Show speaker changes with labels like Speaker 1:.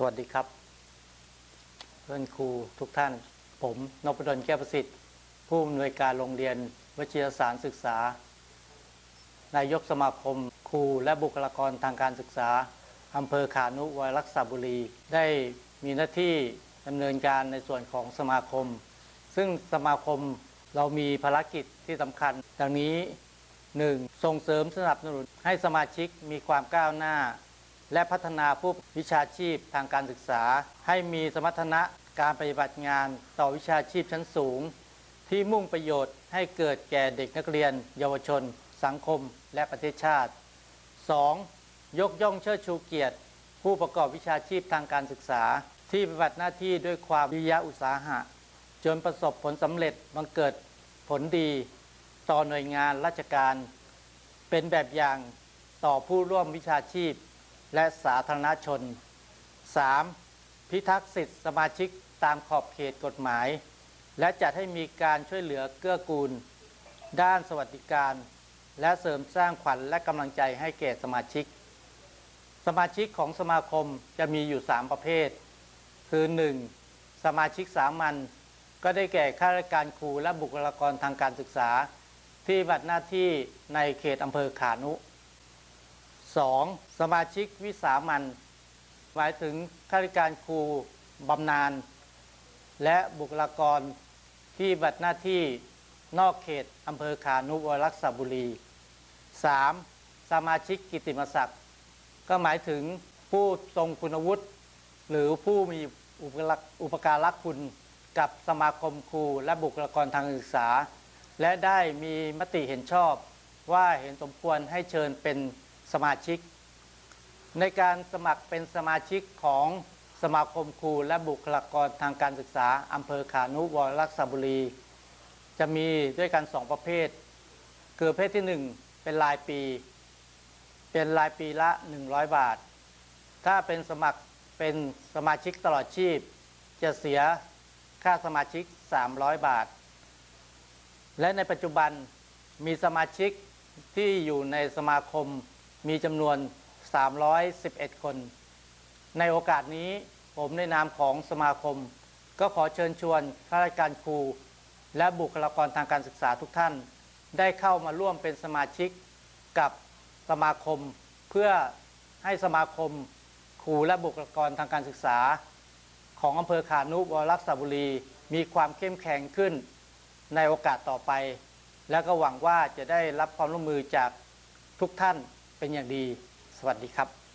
Speaker 1: สวัสดีครับ เพื่อนครูทุกท่าน ผมนพดลแก้วประสิทธิ์ ผู้อำนวยการโรงเรียนวิทยาศาสตร์ศึกษา นายกสมาคมครูและบุคลากรทางการศึกษาอำเภอขานุวรักษบุรี ได้มีหน้าที่ดำเนินการในส่วนของสมาคม ซึ่งสมาคมเรามีภารกิจที่สำคัญ ดังนี้ 1. ส่งเสริมสนับสนุนให้สมาชิกมีความก้าวหน้า และพัฒนาผู้วิชาชีพทางการศึกษา ให้มีสมรรถนะการปฏิบัติงานต่อวิชาชีพชั้นสูง ที่มุ่งประโยชน์ให้เกิดแก่เด็กนักเรียน เยาวชน สังคม และประเทศชาติ 2. ยกย่องเชิดชูเกียรติ ผู้ประกอบวิชาชีพทางการศึกษา ที่ปฏิบัติหน้าที่ด้วยความวิยะอุตสาหะ จนประสบผลสำเร็จบังเกิดผลดี ต่อหน่วยงานราชการ เป็นแบบอย่างต่อผู้ร่วมวิชาชีพ และสาธารณชน 3. พิทักษ์สิทธิสมาชิกตามขอบเขตกฎหมาย และจัดให้มีการช่วยเหลือเกื้อกูล ด้านสวัสดิการ และเสริมสร้างขวัญและกำลังใจให้แก่สมาชิก สมาชิกของสมาคมจะมีอยู่ 3 ประเภท คือ 1. สมาชิกสามัญก็ได้แก่ข้าราชการครูและบุคลากรทางการศึกษา ที่ปฏิบัติหน้าที่ในเขตอำเภอขานุ 2. สมาชิกวิสามันหมายถึงข้าราชการครูบำนาญและบุคลากรที่บัติหน้าที่นอกเขตอำเภอขานุวรักษบุรี 3. สมาชิกกิติมศักดิ์ก็หมายถึงผู้ทรงคุณวุฒิ หรือผู้มีอุปการะคุณกับสมาคมครูและบุคลากรทางศึกษา และได้มีมติเห็นชอบว่าเห็นสมควรให้เชิญเป็น สมาชิก ในการสมัครเป็นสมาชิกของสมาคมครูและบุคลากรทางการศึกษาอำเภอขานุวรรักษบุรี จะมีด้วยกันสองประเภท คือประเภทที่หนึ่งเป็นรายปี เป็นรายปีละ 100 บาท ถ้าเป็นสมัครเป็นสมาชิกตลอดชีพ จะเสียค่าสมาชิก 300 บาท และในปัจจุบันมีสมาชิกที่อยู่ในสมาคม มีจำนวน 311 คน ในโอกาสนี้ผมในนามของสมาคม ก็ขอเชิญชวนข้าราชการครู และบุคลากรทางการศึกษาทุกท่าน ได้เข้ามาร่วมเป็นสมาชิกกับสมาคม เพื่อให้สมาคมครูและบุคลากรทางการศึกษา ของอำเภอขานุวรรักษบุรี มีความเข้มแข็งขึ้น ในโอกาสต่อไป และก็หวังว่าจะได้รับความร่วมมือจากทุกท่าน เป็นอย่างดี สวัสดีครับ